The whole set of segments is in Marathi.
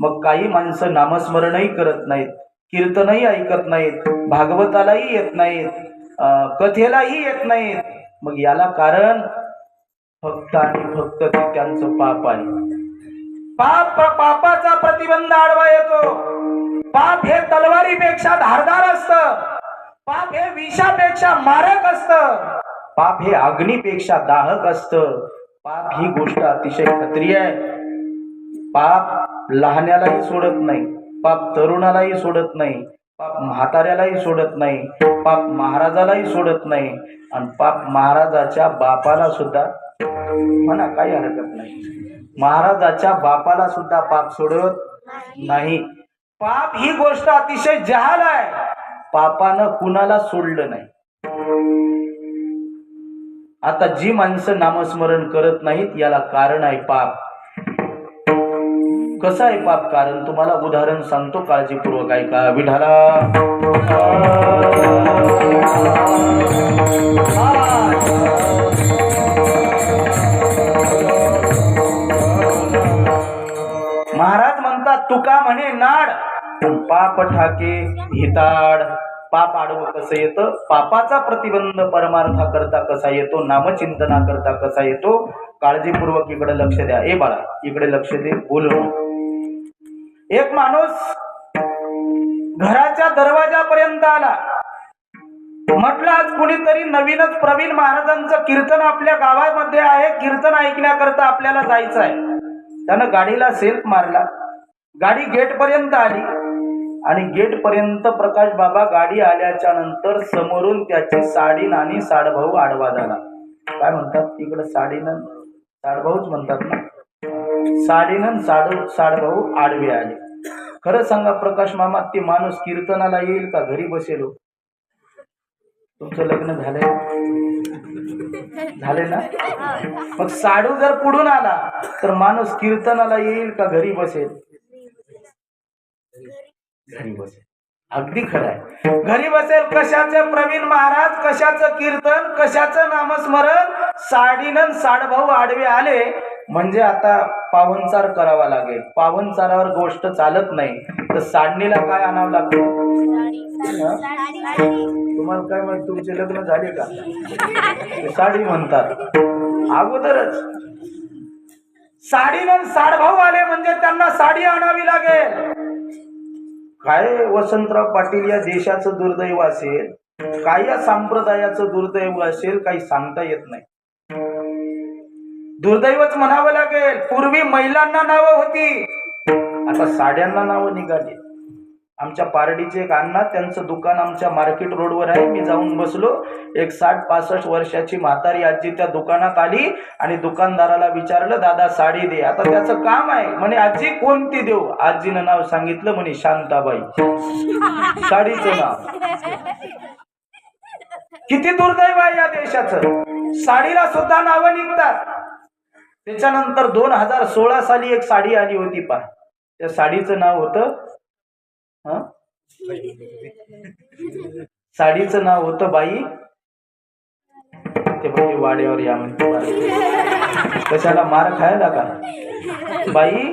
मग काही माणसं नामस्मरणही करत नाहीत कीर्तनही ऐकत नाहीत भागवतालाही येत नाहीत कथेलाही येत नाहीत. मग याला कारण? फक्त आणि फक्त ते त्यांचं पाप आहे. पाप पापाचा प्रतिबंध आडवा येतो. पाप हे तलवारीपेक्षा धारदार असत. पाप हे विषापेक्षा मारक असत. पाप हे अग्नीपेक्षा दाहक असत. पाप ही गोष्ट अतिशय खत्री आहे. पाप लहान्यालाही सोडत नाही पाप तरुणालाही सोडत नाही पाप म्हाताऱ्यालाही सोडत नाही पाप महाराजालाही सोडत नाही आणि पाप महाराजाच्या बापाला सुद्धा म्हणा काही हरकत नाही. महाराजाच्या बापाला सुद्धा पाप सोडत नाही. पाप ही गोष्ट अतिशय जहाल आहे. पापानं कुणाला सोडलं नाही. आता जी माणसं नामस्मरण करत नाहीत याला कारण आहे पाप. कसं आहे पाप? कारण तुम्हाला उदाहरण सांगतो काळजीपूर्वक ऐका. विढाला महाराज म्हणतात तुका म्हणे नाड. पाप ठाके हिताड. पाप आडवं कसं येतं? पापाचा प्रतिबंध परमार्था करता कसा येतो? नामचिंतना करता कसा येतो? काळजीपूर्वक इकडे लक्ष द्या. ए बाळा इकडे लक्ष दे. बोल. एक माणूस घराच्या दरवाजापर्यंत आला. म्हटलं आज कुणीतरी नवीनच प्रवीण महाराजांचं कीर्तन आपल्या गावामध्ये आहे. कीर्तन ऐकण्याकरता आपल्याला जायचं आहे. त्यानं गाडीला सेल्फ मारला. गाडी गेट पर्यंत आली. आणि गेट पर्यंत प्रकाश बाबा गाडी आल्याच्यानंतर समोरून त्याची साडी नाणी साडभाऊ आडवा झाला. काय म्हणतात तिकडं? साडीनं साडभाऊच म्हणतात ना? साडीनं साडू साडभाऊ आडवे आले. खरं सांगा प्रकाश मामा ते माणूस कीर्तनाला येईल का? घरी बसेल. तुमचं लग्न झालंय? झाले ना? मग साडू जर पुढून आला तर माणूस कीर्तनाला येईल का? घरी बसेल. घरी बसेल. अगदी खरं आहे. घरी बसेल कशाचं प्रवीण महाराज कशाचं कीर्तन कशाचं नामस्मरण? साडीनं साडभाऊ आडवे आले म्हणजे आता पावनचार करावा लागेल. पावनचारावर गोष्ट चालत नाही. तर साडणीला काय आणावं लागतं? तुम्हाला काय माहिती तुमचे लग्न झाले का? ते साडी म्हणतात. अगोदरच. साडीनं साडभाऊ आले म्हणजे त्यांना साडी आणावी लागेल. काय वसंतराव पाटील या देशाचं दुर्दैव असेल? काय या संप्रदायाचं दुर्दैव असेल? काही सांगता येत नाही. दुर्दैवच म्हणावं लागेल. पूर्वी महिलांना नावं होती. आता साड्यांना नावं निघाली. आमच्या पारडीचे एक अण्णा त्यांचं दुकान आमच्या मार्केट रोडवर आहे. मी जाऊन बसलो. एक साठ पासष्ट वर्षाची म्हातारी आजी त्या दुकानात आली आणि दुकानदाराला विचारलं दादा साडी दे. आता त्याचं काम आहे. म्हणे आजी कोणती देऊ? आजीनं नाव सांगितलं म्हणे शांताबाई. साडीचं नाव. किती दुर्दैव आहे या देशाचं. साडीला सुद्धा नावं निघतात. त्याच्यानंतर दोन हजार सोळा साली एक साडी आली होती पा त्या साडीचं नाव होतं साडीचं नाव होतं बाई. ते म्हणजे वाड्यावर या म्हणते कशाला मार खायला का? बाई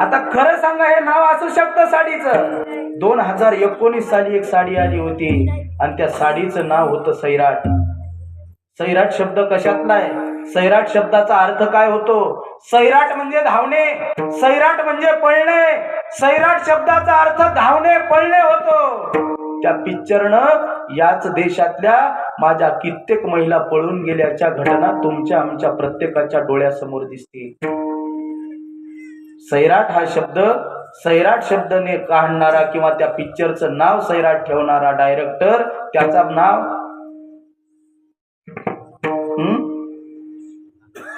आता खरं सांगा हे नाव असू शकतं साडीचं. दोन हजार एकोणीस साली एक साडी आली होती. आणि त्या साडीचं नाव होतं सैराट. सैराट शब्द कशातला आहे? सैराट शब्दाचा अर्थ काय होतो? सैराट म्हणजे धावणे सैराट म्हणजे पळणे. सैराट शब्दाचा अर्थ धावणे पळणे होतो. त्या पिक्चरनं याच देशातल्या माझ्या कित्येक महिला पळून गेल्याच्या घटना तुमच्या आमच्या प्रत्येकाच्या डोळ्यासमोर दिसतील सैराट हा शब्द सैराट शब्दने काढणारा किंवा त्या पिक्चरचं नाव सैराट ठेवणारा डायरेक्टर त्याचा नाव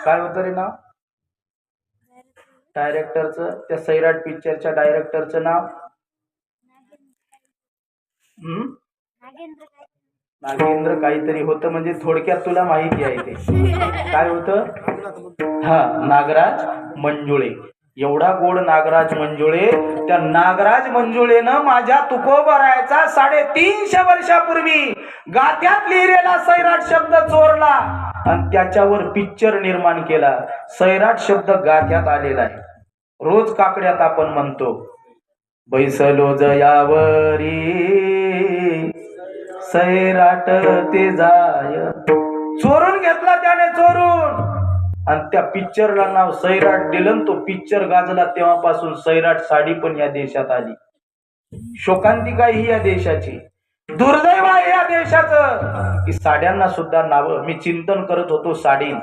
काय होतं रे नाव? डायरेक्टरचं त्या सैराट पिक्चरच्या डायरेक्टरचं नाव? नागेंद्र काहीतरी होतं म्हणजे थोडक्यात तुला माहिती आहे ते. काय होतं? हा नागराज मंजुळे. एवढा गोड नागराज मंजुळे त्या नागराज मंजुळेनं माझ्या तुकोबरायचा साडेतीनशे वर्षापूर्वी गात्यात लिहिलेला सैराट शब्द चोरला. आणि त्याच्यावर पिक्चर निर्माण केला. सैराट शब्द गाथ्यात आलेला आहे. रोज काकड्यात आपण म्हणतो बैसलो जयावरी सैराट ते जाय. चोरून घेतला त्याने चोरून! आणि त्या पिक्चरला नाव सैराट दिलं तो पिक्चर गाजला तेव्हापासून सैराट साडी पण या देशात आली. शोकांतिका ही या देशाची. दुर्दैव देशाचं. की साड्यांना सुद्धा नावं. मी चिंतन करत होतो साडीन.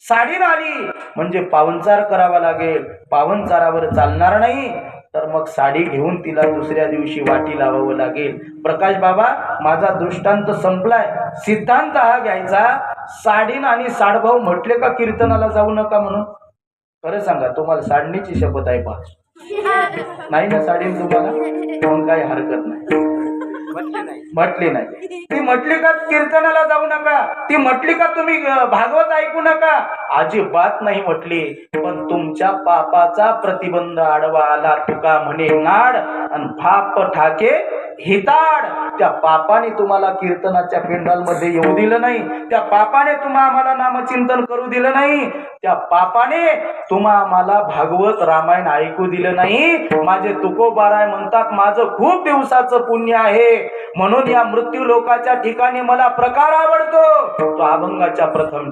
साडीन आली. म्हणजे पावनचार करावा लागेल. पावनचारावर चालणार नाही. तर मग साडी घेऊन तिला दुसऱ्या दिवशी वाटी लावावं लागेल. प्रकाश बाबा माझा दृष्टांत संपलाय. सिद्धांत हा घ्यायचा. साडीन आणि साडभाऊ म्हटले का कीर्तनाला जाऊ नका म्हणून? खरं सांगा तुम्हाला साडणीची शपथ आहे पा नाही ना साडीन तुम्हाला? मग काही हरकत नाही. म्हटली नाही. ती म्हटली का कीर्तनाला जाऊ नका? ती म्हटली का तुम्ही भागवत ऐकू नका? अजिबात नाही म्हटली. पण तुमच्या पापाचा प्रतिबंध आडवा आला. तुका म्हणे नाड आणि फाप ठाके हिताड त्या पापाने तुम्हाला कीर्तनाच्या पिंडालमध्ये येऊ दिलं नाही त्या पापाने तुम्हा आम्हाला नामचिंतन करू दिलं नाही त्या पापाने तुम्हा आम्हाला भागवत रामायण ऐकू दिलं नाही माझे तुकोबाराय म्हणतात माझं खूप दिवसाचं पुण्य आहे म्हणून या मृत्यू लोकाच्या ठिकाणी मला प्रकार आवडतो तो अभंगाच्या प्रथम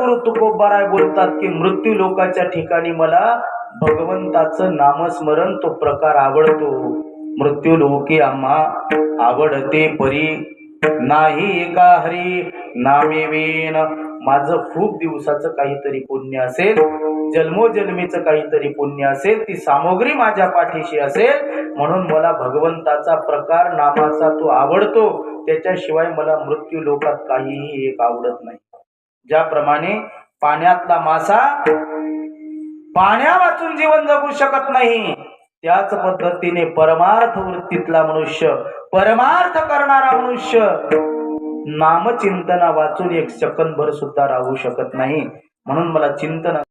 गुरु तुकोबाराय बोलतात की मृत्यू लोकाच्या ठिकाणी मला भगवंताचं नामस्मरण तो प्रकार आवडतो. मृत्यू लोकी आम्हा आवडते परी. नाही एका हरी? नामे वेन. माझं खूप दिवसाचं काहीतरी पुण्य असेल जन्मोजन्मीचं काहीतरी पुण्य असेल ती सामग्री माझ्या पाठीशी असेल म्हणून मला भगवंताचा प्रकार नामाचा तो आवडतो. त्याच्याशिवाय मला मृत्यू लोकात काहीही एक आवडत नाही. ज्याप्रमाणे पाण्यातला मासा पाण्या वाचून जीवन जगू शकत नाही त्याच पद्धतीने परमार्थ वृत्तीतला मनुष्य परमार्थ करणारा मनुष्य नामचिंतना वाचून एक सेकंदभर सुद्धा राहू शकत नाही. म्हणून मला चिंतन